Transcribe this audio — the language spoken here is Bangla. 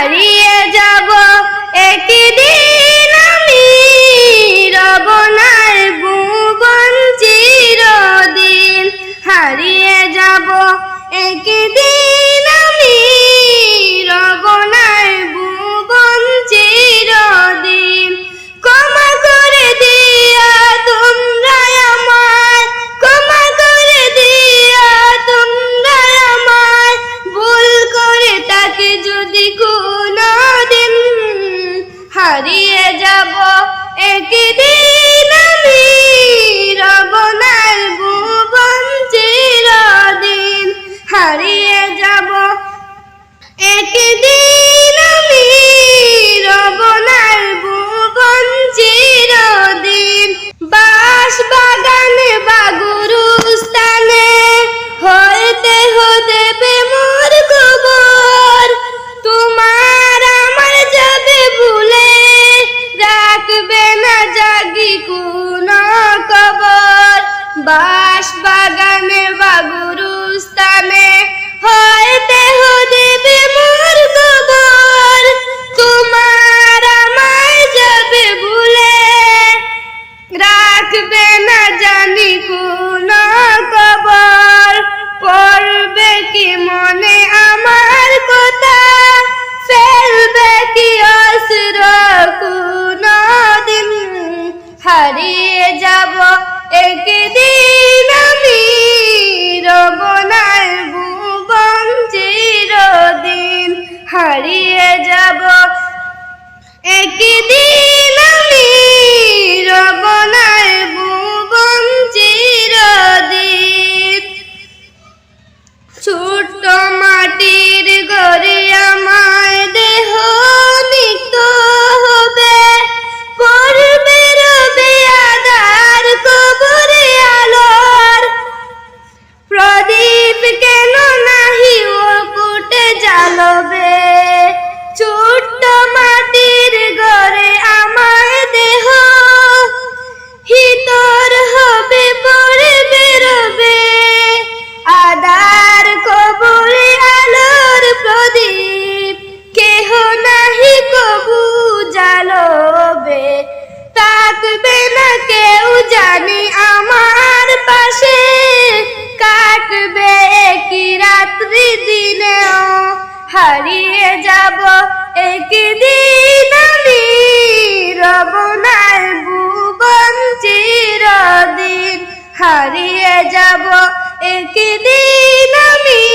হারিয়ে যাব একদিন আমি রব না থাকে যদি কোনো দিন হারিয়ে যাব একদিন আমি হারিয়ে যাব। একদিন কেউ জানি আমার পাশে কাটবে কি রাত্রি দিনেও। হারিয়ে যাব একদিন আমি। রবনার ভুবন চিরদিন। হারিয়ে যাব একদিন আমি।